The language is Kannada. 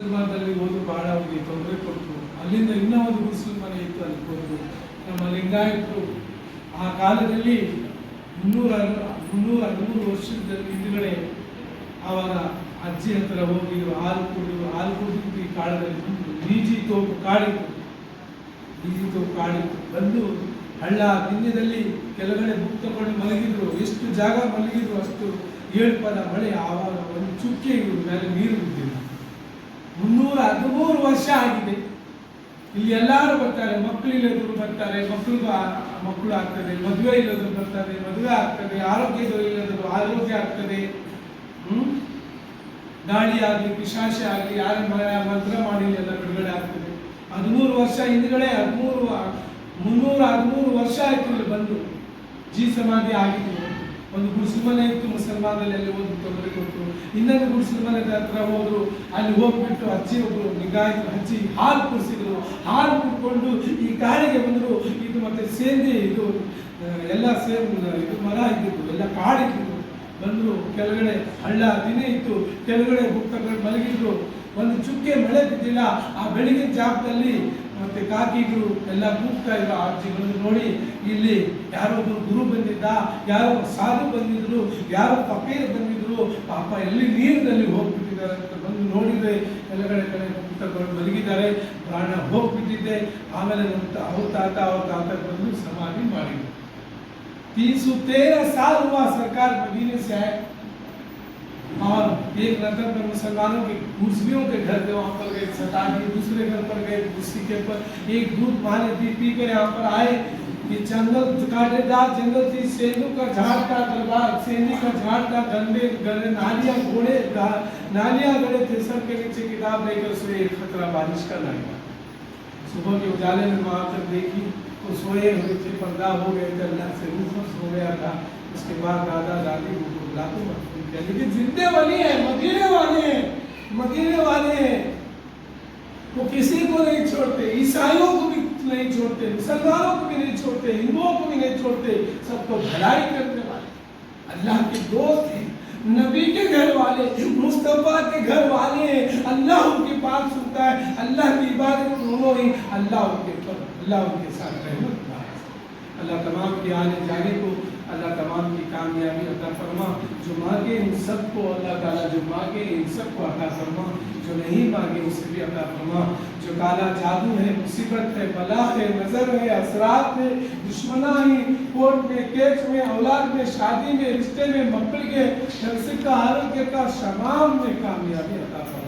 ನಿರ್ಮಾಣದಲ್ಲಿ ಓದು ಬಹಳ ಅವರಿಗೆ ತೊಂದರೆ ಕೊಟ್ಟರು ಅಲ್ಲಿಂದ ಇನ್ನೂ ಒಂದು ಗುಡಿಸಲು ಮನೆ ಇತ್ತು ಅಲ್ಲಿ ಹೋದ್ರು ನಮ್ಮ ಲಿಂಗಾಯತರು ಆ ಕಾಲದಲ್ಲಿ ಮುನ್ನೂರ ಮುನ್ನೂರ ಹದಿಮೂರು ವರ್ಷದ ಹಿಂದುಗಡೆ ಅವರ ಅಜ್ಜಿ ಹತ್ರ ಹೋಗಿ ಹಾಲು ಕುಡಿದು ಹಾಲು ಕುಡಿದು ಈ ಕಾಲದಲ್ಲಿ ಬೀಜಿ ತೋಪು ಕಾಡಿತ್ತು. ಬೀಜಿ ತೋಪು ಕಾಡಿತ್ತು. ಬಂದು ಹಳ್ಳ ದಿನ್ಯದಲ್ಲಿ ಕೆಲಗಡೆ ಬುಕ್ ತಗೊಂಡು ಮಲಗಿದ್ರು. ಎಷ್ಟು ಜಾಗ ಮಲಗಿದ್ರು ಅಷ್ಟು ಏಳು ಪದ ಮಳೆ ಆವಾಗ ಒಂದು ಚುಕ್ಕೆ ಇವ್ರ ಮೇಲೆ ನೀರು ಬಿದ್ದಿಲ್ಲ ಮುನ್ನೂರ ಹದಿಮೂರು ವರ್ಷ ಆಗಿದೆ. ಇಲ್ಲಿ ಎಲ್ಲರೂ ಬರ್ತಾರೆ, ಮಕ್ಕಳು ಇಲ್ಲದ್ರು ಬರ್ತಾರೆ, ಮಕ್ಕಳಿಗೂ ಮಕ್ಕಳು ಆಗ್ತದೆ, ಮದುವೆ ಇಲ್ಲದ್ರು ಬರ್ತಾರೆ, ಮದುವೆ ಆಗ್ತದೆ, ಆರೋಗ್ಯದ ಇಲ್ಲದ್ರು ಆರೋಗ್ಯ ಆಗ್ತದೆ. ಹ್ಮ್? ಗಾಳಿ ಆಗಲಿ, ಪಿಶಾಚಿ ಆಗಲಿ ಯಾರ ಮಂತ್ರ ಮಾಡಿ ಎಲ್ಲ ಬಿಡುಗಡೆ ಆಗ್ತದೆ. ಹದಿಮೂರು ವರ್ಷ ಹಿಂದ್ಗಡೆ, ಹದಿಮೂರು, ಮುನ್ನೂರ ಹದಿಮೂರು ವರ್ಷ ಆಯ್ತು ಇಲ್ಲಿ ಬಂದು. ಜೀ ಸಮಾಧಿ ಆಗಿತ್ತು. ಒಂದು ಮುಸ್ಲಿಮನೇ ಮನೆ ಇತ್ತು ಮುಸಲ್ಮಾನಲ್ಲಿ ಅಲ್ಲಿ ಹೋಗಿ ತೊಂದರೆ ಕೊಟ್ಟರು ಇನ್ನೊಂದು ಗುಡ್ ಸಿನಿಮಾ ಹತ್ರ ಹೋದ್ರು, ಅಲ್ಲಿ ಹೋಗ್ಬಿಟ್ಟು ಹಚ್ಚಿ ಒಬ್ರು ನಿಗಾಯಿತು ಹಚ್ಚಿ ಹಾಲು ಕುಡಿಸಿದ್ರು ಹಾಲು ಕುಡ್ಕೊಂಡು ಈ ಕಾಡಿಗೆ ಬಂದರು. ಇದು ಮತ್ತೆ ಸೇಂದಿ ಇದು. ಎಲ್ಲ ಸೇರಿ ಇದು ಮರ ಇದ್ದಿತ್ತು, ಎಲ್ಲ ಕಾಡಿದ್ದು ಬಂದ್ರು, ಕೆಳಗಡೆ ಹಳ್ಳ, ದಿನ ಇತ್ತು. ಕೆಳಗಡೆ ಬುಕ್ ಮಲಗಿದ್ರು. ಒಂದು ಚುಕ್ಕೆ ಮಳೆ ಬಿದ್ದಿಲ್ಲ. ಆ ಬೆಳಗಿನ ಜಾಗದಲ್ಲಿ ಕಾಕಿಗಳು ಎಲ್ಲ ಕೂಗ್ತಾ ಇದ್ರು ಆ ಅಜ್ಜಿ ಬಂದು ನೋಡಿ ಇಲ್ಲಿ ಯಾರೋ ಒಬ್ರು ಗುರು ಬಂದಿದ್ದ ಯಾರೋ ಸಾಧು ಬಂದಿದ್ರು ಯಾರೋ ಫಕೀರ್ ಬಂದಿದ್ರು ಪಾಪ ಎಲ್ಲಿ ನೀರಿನಲ್ಲಿ ಹೋಗ್ಬಿಟ್ಟಿದ್ದಾರೆ ಅಂತ ಬಂದು ನೋಡಿದ್ರೆ ಕೆಳಗಡೆ ಕಡೆ ಬುಕ್ ತಗೊಂಡು ಮಲಗಿದ್ದಾರೆ ಪ್ರಾಣ ಹೋಗ್ಬಿಟ್ಟಿದ್ದೆ ಆಮೇಲೆ ನಮ್ಮ ತ- ಅವ್ರ ತಾತ ಅವ್ರ ತಾತ ಬಂದು ಸಮಾಧಿ ಮಾಡಿದ್ರು तीन सौ तेरह साल हुआ सरकार मदीने से आए और एक नगर में मुसलमानों के मुस्लिमों के घर थे वहाँ पर دوسرے گھر پر گئے، دوسری گھر پر ایک دودھ بہانے پی پی کر یہاں پر آئے یہ جنگل کاٹے دار جنگل تھی سینو کا جھاڑ کا دربار، سینو کا جھاڑ کا گندے گڑے نالیاں گھوڑے نالیاں گڑے تھے، سب کے نیچے کتاب لے کر سوئے خطرہ بارش کا لگا صبح کے اجالے میں وہاں تک دیکھی تو سوئے ہوئے تھے، پردہ ہو گئے تھے، اللہ سے روح سو گیا تھا۔ اس کے بعد دادا دادی کو بلا کو لیکن زندے والی ہیں، مدینے والے ہیں، مدینے والے ہیں۔ وہ کسی کو نہیں چھوڑتے، عیسائیوں کو بھی نہیں چھوڑتے، مسلمانوں کو بھی نہیں چھوڑتے، ہندوؤں کو بھی نہیں چھوڑتے، سب کو بھلائی کرنے والے۔ اللہ کے دوست ہیں، نبی کے گھر والے، مصطفیٰ کے گھر والے ہیں۔ اللہ ان کی بات سنتا ہے، اللہ کی عبادت انہوں نے اللہ ان کے پر، اللہ ان کے ساتھ رحمت اللہ تمام کی آنے جانے کو اللہ تمام کی کامیابی عطا فرما، جو مانگے ان سب کو اللہ تعالیٰ، جو مانگے ان سب کو عطا فرما، جو نہیں مانگے اسے بھی عطا فرما۔ جو کالا جادو ہے، مصیبت ہے، بلا ہے، نظر ہے، اثرات ہے دشمنا ہی کورٹ میں کیس میں، اولاد میں، شادی میں، رشتے میں مکڑ کے نفسکہ حالت کے کا، شمام میں کامیابی عطا فرما۔